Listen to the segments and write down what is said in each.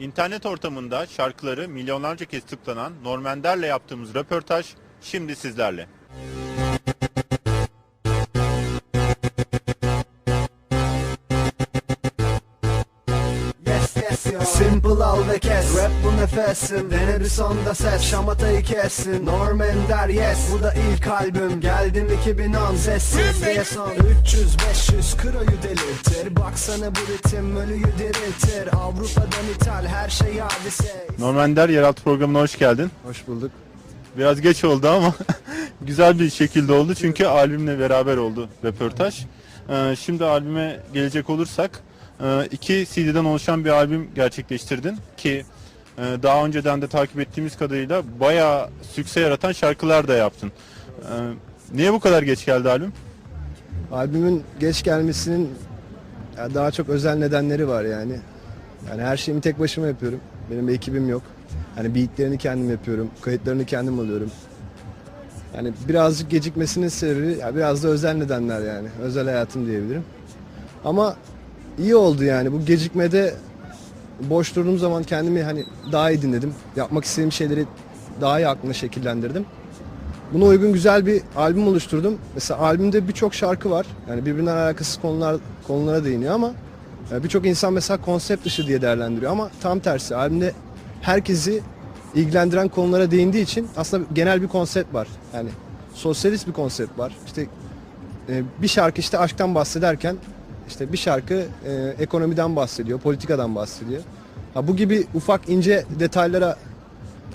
İnternet ortamında şarkıları milyonlarca kez tıklanan Normander'le yaptığımız röportaj şimdi sizlerle. Ve kes. Rap bu nefesim Dene bir sonda ses. Şamatayı kessin Norm Ender yes. Bu da ilk albüm Geldim 2010 Sessiz. Diye son 300-500 kroyu delirtir. Baksana bu ritim ölüyü diriltir. Avrupa'dan ithal her şey hadise Normander Yeraltı programına hoş geldin. Hoş bulduk. Biraz geç oldu ama güzel bir şekilde oldu. Çünkü albümle beraber oldu röportaj. Ee, şimdi albüme gelecek olursak iki CD'den oluşan bir albüm gerçekleştirdin ki e, daha önceden de takip ettiğimiz kadarıyla bayağı sükse yaratan şarkılar da yaptın. Ee, Niye bu kadar geç geldi albüm? Albümün geç gelmesinin daha çok özel nedenleri var yani. Yani her şeyimi tek başıma yapıyorum. Benim bir ekibim yok. Hani beatlerini kendim yapıyorum, kayıtlarını kendim alıyorum. Yani birazcık gecikmesinin sebebi biraz da özel nedenler yani. Özel hayatım diyebilirim. Ama iyi oldu yani. Bu gecikmede boş durduğum zaman kendimi hani daha iyi dinledim. Yapmak istediğim şeyleri daha iyi aklımda şekillendirdim. Buna uygun güzel bir albüm oluşturdum. Mesela albümde birçok şarkı var. Yani birbirinden alakasız konular konulara değiniyor ama e, birçok insan mesela konsept dışı diye değerlendiriyor ama tam tersi. Albümde herkesi ilgilendiren konulara değindiği için aslında genel bir konsept var. Yani sosyalist bir konsept var. İşte e, bir şarkı işte aşktan bahsederken işte bir şarkı e, ekonomiden bahsediyor, politikadan bahsediyor. Ha, bu gibi ufak ince detaylara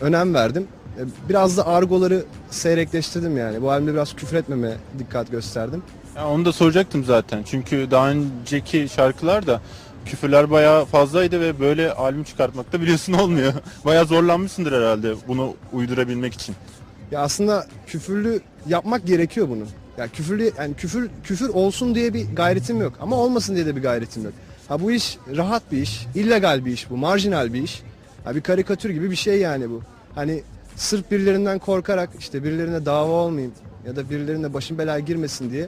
önem verdim. E, Biraz da argoları seyrekleştirdim yani. Bu albümde biraz küfür etmeme dikkat gösterdim. Ya onu da soracaktım zaten. Çünkü daha önceki şarkılarda küfürler bayağı fazlaydı ve böyle albüm çıkartmakta biliyorsun olmuyor. Bayağı zorlanmışsındır herhalde bunu uydurabilmek için. Ya aslında küfürlü yapmak gerekiyor bunu. Ya küfürlü yani küfür küfür olsun diye bir gayretim yok ama olmasın diye de bir gayretim yok. Ha bu iş rahat bir iş, illegal bir iş bu, marjinal bir iş. Ha bir karikatür gibi bir şey yani bu. Hani sırf birilerinden korkarak işte birilerine dava olmayayım ya da birilerine başın belaya girmesin diye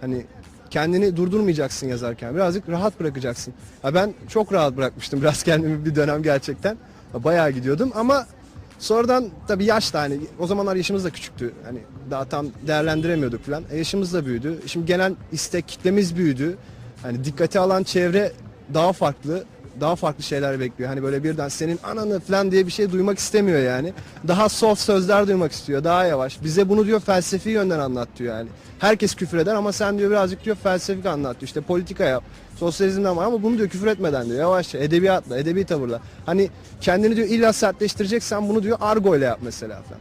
hani kendini durdurmayacaksın yazarken. Birazcık rahat bırakacaksın. Ha ben çok rahat bırakmıştım biraz kendimi bir dönem gerçekten. Ha Bayağı gidiyordum ama sonradan tabii yaş da hani o zamanlar yaşımız da küçüktü. Hani daha tam değerlendiremiyorduk falan. E, yaşımız da büyüdü. Şimdi genel istek kitlemiz büyüdü. Hani dikkate alan çevre daha farklı daha farklı şeyler bekliyor. Hani böyle birden senin ananı falan diye bir şey duymak istemiyor yani. Daha soft sözler duymak istiyor. Daha yavaş. Bize bunu diyor felsefi yönden anlat diyor yani. Herkes küfür eder ama sen diyor birazcık diyor felsefik anlat diyor. İşte politika yap. Sosyalizmden var ama bunu diyor küfür etmeden diyor. Yavaşça edebiyatla, edebi tavırla. Hani kendini diyor illa sertleştireceksen bunu diyor argo ile yap mesela falan.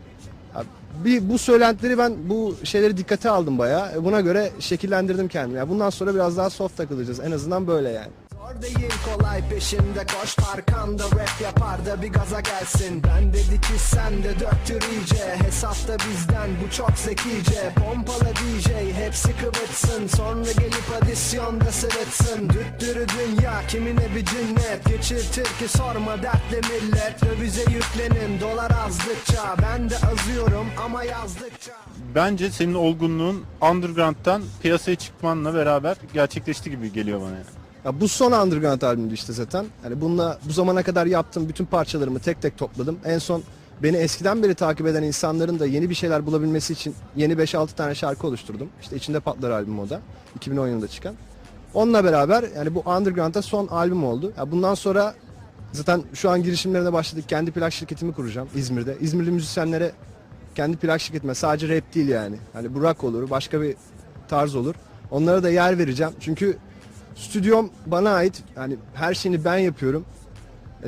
Bir bu söylentileri ben bu şeyleri dikkate aldım bayağı. E, Buna göre şekillendirdim kendimi. Yani bundan sonra biraz daha soft takılacağız. En azından böyle yani. Zor değil kolay peşimde koş. Arkanda rap yapar da bir gaza gelsin. Ben dedi ki sen de döktür iyice. Hesapta bizden bu çok zekice. Pompala DJ hepsi kıvırtsın Sonra gelip adisyonda sırıtsın. Düttürü dünya kimine bir cinnet? Geçirtir ki sorma dertli millet. Dövize yüklenin dolar azdıkça. Ben de azıyorum ama yazdıkça. Bence senin olgunluğun underground'dan piyasaya çıkmanla beraber gerçekleşti gibi geliyor bana. yani. Ya bu son Underground albümdü işte zaten. Hani bununla bu zamana kadar yaptığım bütün parçalarımı tek tek topladım. En son beni eskiden beri takip eden insanların da yeni bir şeyler bulabilmesi için yeni 5-6 tane şarkı oluşturdum. İşte içinde patlar albüm o da. 2010 yılında çıkan. Onunla beraber yani bu Underground'da son albüm oldu. Ya bundan sonra zaten şu an girişimlerine başladık. Kendi plak şirketimi kuracağım İzmir'de. İzmirli müzisyenlere kendi plak şirketime sadece rap değil yani. Hani bu rock olur, başka bir tarz olur. Onlara da yer vereceğim. Çünkü stüdyom bana ait. Yani her şeyini ben yapıyorum.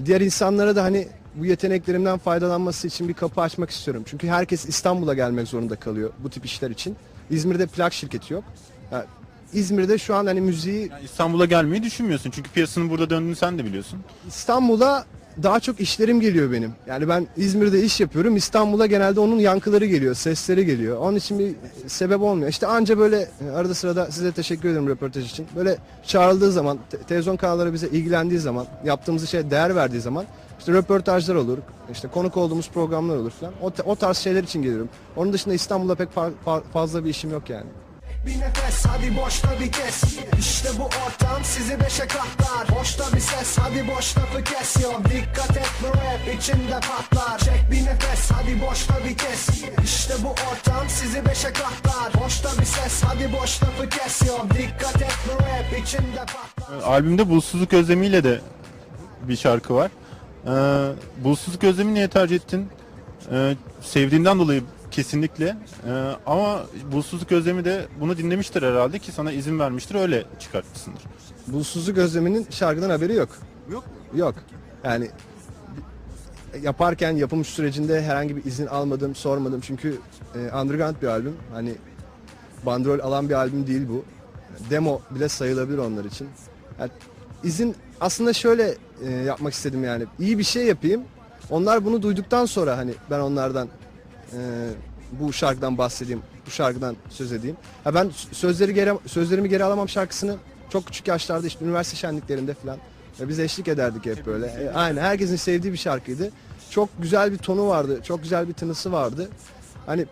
Diğer insanlara da hani bu yeteneklerimden faydalanması için bir kapı açmak istiyorum. Çünkü herkes İstanbul'a gelmek zorunda kalıyor bu tip işler için. İzmir'de plak şirketi yok. Ya İzmir'de şu an hani müziği Yani İstanbul'a gelmeyi düşünmüyorsun çünkü piyasanın burada döndüğünü sen de biliyorsun. İstanbul'a daha çok işlerim geliyor benim. Yani ben İzmir'de iş yapıyorum. İstanbul'a genelde onun yankıları geliyor, sesleri geliyor. Onun için bir sebep olmuyor. İşte anca böyle arada sırada size teşekkür ederim röportaj için. Böyle çağrıldığı zaman, te- televizyon kanalları bize ilgilendiği zaman, yaptığımız işe değer verdiği zaman işte röportajlar olur, işte konuk olduğumuz programlar olur falan. O, o tarz şeyler için geliyorum. Onun dışında İstanbul'da pek fa- fa- fazla bir işim yok yani. Bir nefes hadi boşta bir kes. İşte bu ortam sizi beşe katlar. Boşta bir ses hadi boş lafı kes. Yo dikkat et bu rap içinde patlar. Çek bir nefes hadi boşta bir kes. İşte bu ortam sizi beşe katlar. Boşta bir ses hadi boş lafı kes. Yo dikkat et bu rap içinde patlar. Albümde Bulutsuzluk Özlemi'yle de bir şarkı var. Ee, Bulutsuzluk Özlemi niye tercih ettin? Ee, sevdiğinden dolayı kesinlikle. Ee, ama Bulutsuzluk Özlemi de bunu dinlemiştir herhalde ki sana izin vermiştir öyle çıkartmışsındır. Bulutsuzluk Özlemi'nin şarkıdan haberi yok. Yok Yok. Yani yaparken yapım sürecinde herhangi bir izin almadım, sormadım. Çünkü e, underground bir albüm. Hani bandrol alan bir albüm değil bu. Demo bile sayılabilir onlar için. Yani izin aslında şöyle e, yapmak istedim yani. İyi bir şey yapayım. Onlar bunu duyduktan sonra hani ben onlardan e, bu şarkıdan bahsedeyim, bu şarkıdan söz edeyim. Ha ben sözleri geri, sözlerimi geri alamam şarkısını çok küçük yaşlarda işte üniversite şenliklerinde falan ve biz eşlik ederdik hep böyle. E, aynen herkesin sevdiği bir şarkıydı. Çok güzel bir tonu vardı, çok güzel bir tınısı vardı. Hani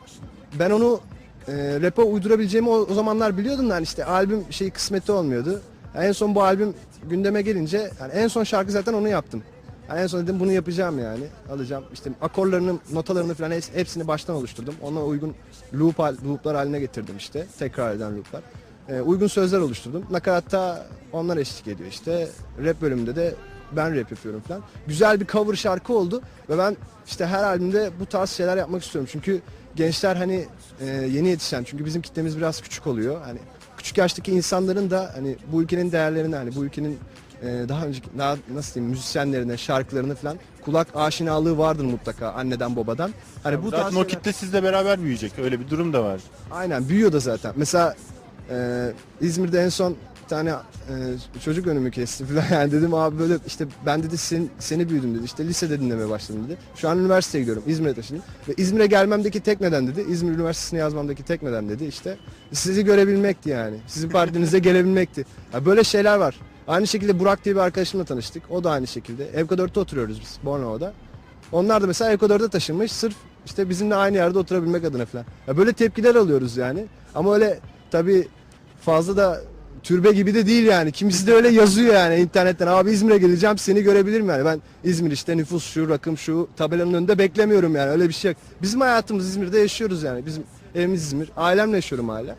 ben onu e, rap'e uydurabileceğimi o, o zamanlar biliyordum da hani işte albüm şey kısmeti olmuyordu. En son bu albüm gündeme gelince yani en son şarkı zaten onu yaptım. En son dedim bunu yapacağım yani. Alacağım işte akorlarını, notalarını falan hepsi- hepsini baştan oluşturdum. Ona uygun loop looplar haline getirdim işte. Tekrar eden looplar. Ee, uygun sözler oluşturdum. Nakaratta onlar eşlik ediyor işte. Rap bölümünde de ben rap yapıyorum falan. Güzel bir cover şarkı oldu ve ben işte her albümde bu tarz şeyler yapmak istiyorum. Çünkü gençler hani e, yeni yetişen çünkü bizim kitlemiz biraz küçük oluyor. Hani küçük yaştaki insanların da hani bu ülkenin değerlerini hani bu ülkenin e, daha önceki daha nasıl diyeyim müzisyenlerine, şarkılarını falan kulak aşinalığı vardır mutlaka anneden babadan. Hani bu Zaten tarz o şeyler- kitle sizle beraber büyüyecek. Öyle bir durum da var. Aynen büyüyor da zaten. Mesela e, İzmir'de en son bir tane e, çocuk önümü kesti falan yani dedim abi böyle işte ben dedi sen, seni büyüdüm dedi işte lisede dinlemeye başladım dedi. Şu an üniversiteye gidiyorum İzmir'e taşındım ve İzmir'e gelmemdeki tek neden dedi İzmir Üniversitesi'ne yazmamdaki tek neden dedi işte sizi görebilmekti yani sizin partinize gelebilmekti. Ya böyle şeyler var. Aynı şekilde Burak diye bir arkadaşımla tanıştık. O da aynı şekilde. Evkadör'de oturuyoruz biz Bornova'da. Onlar da mesela Ekvador'da taşınmış sırf işte bizimle aynı yerde oturabilmek adına falan. Ya böyle tepkiler alıyoruz yani. Ama öyle tabii fazla da türbe gibi de değil yani. Kimisi de öyle yazıyor yani internetten. Abi İzmir'e geleceğim seni görebilirim yani. Ben İzmir işte nüfus şu, rakım şu tabelanın önünde beklemiyorum yani. Öyle bir şey yok. Bizim hayatımız İzmir'de yaşıyoruz yani. Bizim evimiz İzmir. Ailemle yaşıyorum hala.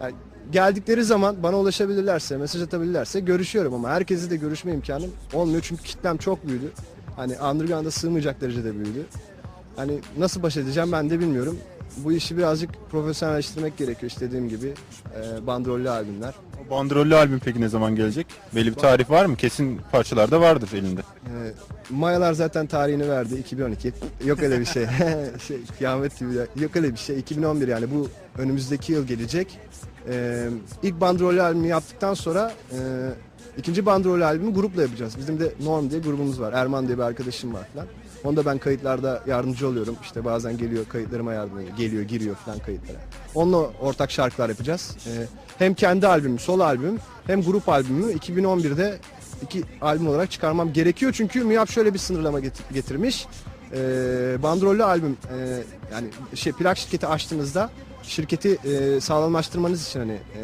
Yani geldikleri zaman bana ulaşabilirlerse, mesaj atabilirlerse görüşüyorum ama herkesle de görüşme imkanım olmuyor çünkü kitlem çok büyüdü. Hani underground'a sığmayacak derecede büyüdü. Hani nasıl baş edeceğim ben de bilmiyorum. Bu işi birazcık profesyonelleştirmek gerekiyor işte dediğim gibi. E, bandrollü albümler. O bandrollü albüm peki ne zaman gelecek? Belli bir tarih var mı? Kesin parçalarda vardır elinde. E, Mayalar zaten tarihini verdi 2012. Yok öyle bir şey. şey kıyamet gibi. Yok öyle bir şey. 2011 yani bu önümüzdeki yıl gelecek. E, ilk bandrollü albümü yaptıktan sonra e, ikinci bandrollü albümü grupla yapacağız. Bizim de Norm diye grubumuz var. Erman diye bir arkadaşım var falan. Onda ben kayıtlarda yardımcı oluyorum. İşte bazen geliyor kayıtlarıma yardım ediyor. Geliyor giriyor falan kayıtlara. Onunla ortak şarkılar yapacağız. E, hem kendi albümüm, solo albümüm hem grup albümümü 2011'de iki albüm olarak çıkarmam gerekiyor. Çünkü MÜYAP şöyle bir sınırlama get- getirmiş. E, bandrollü albüm e, yani şey plak şirketi açtığınızda şirketi e, sağlamlaştırmanız için hani e,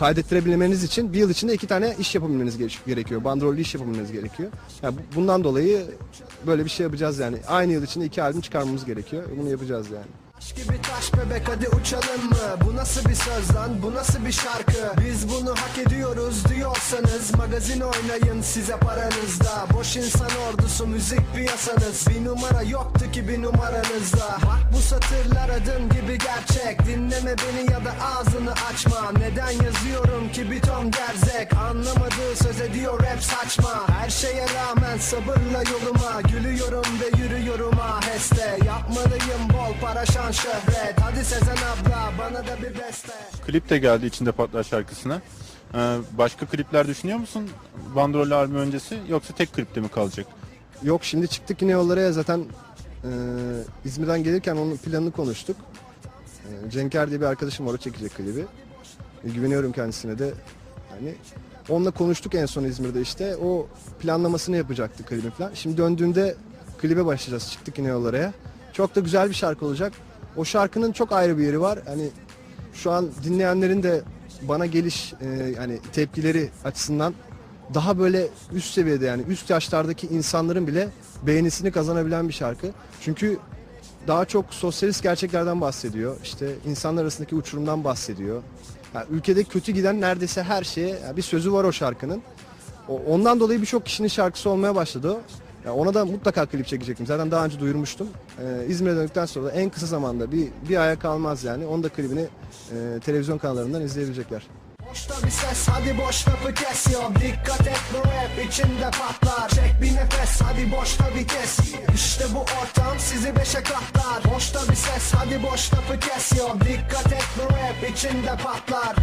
kaydettirebilmeniz için bir yıl içinde iki tane iş yapabilmeniz gere- gerekiyor. Bandrollü iş yapabilmeniz gerekiyor. Yani bu- bundan dolayı böyle bir şey yapacağız yani. Aynı yıl içinde iki albüm çıkarmamız gerekiyor. Bunu yapacağız yani. Taş gibi taş bebek hadi uçalım mı? Bu nasıl bir söz lan? Bu nasıl bir şarkı? Biz bunu hak ediyoruz diyorsanız Magazin oynayın size paranızda. Boş insan ordusu müzik piyasanız. Bir numara yoktu ki bir numaranızda. Bak bu satırlar adım gibi gerçek. Dinleme beni ya da ağzını açma. Neden yazıyorum ki bir ton gerzek? Anlamadığı söz ediyor rap saçma. Her şeye rağmen sabırla yoluma. Gülüyorum ve yürüyorum aheste. Bol para şan şöhret Hadi Sezen abla bana da bir beste Klip de geldi içinde patlar şarkısına. Ee, başka klipler düşünüyor musun? Bandrollü albüm öncesi yoksa tek klipte mi kalacak? Yok şimdi çıktık yine yollara ya zaten e, İzmir'den gelirken onun planını konuştuk. E, Cenker diye bir arkadaşım var o çekecek klibi. E, güveniyorum kendisine de. Yani onunla konuştuk en son İzmir'de işte. O planlamasını yapacaktı klibin falan. Şimdi döndüğünde klibe başlayacağız. Çıktık yine yollara. Çok da güzel bir şarkı olacak. O şarkının çok ayrı bir yeri var. Hani şu an dinleyenlerin de bana geliş e, yani tepkileri açısından daha böyle üst seviyede yani üst yaşlardaki insanların bile beğenisini kazanabilen bir şarkı. Çünkü daha çok sosyalist gerçeklerden bahsediyor. İşte insanlar arasındaki uçurumdan bahsediyor. Yani ülkede kötü giden neredeyse her şeye yani bir sözü var o şarkının. O- Ondan dolayı birçok kişinin şarkısı olmaya başladı. Ya ona da mutlaka klip çekecektim. Zaten daha önce duyurmuştum. Ee, İzmir'e döndükten sonra da en kısa zamanda bir bir aya kalmaz yani. Onun da klibini e, televizyon kanallarından izleyebilecekler. Boşta bir ses hadi boş lafı kes yok Dikkat et bu rap içinde patlar Çek bir nefes hadi boşta bir kes İşte bu ortam sizi beşe katlar Boşta bir ses hadi boş lafı kes yok Dikkat et bu rap içinde patlar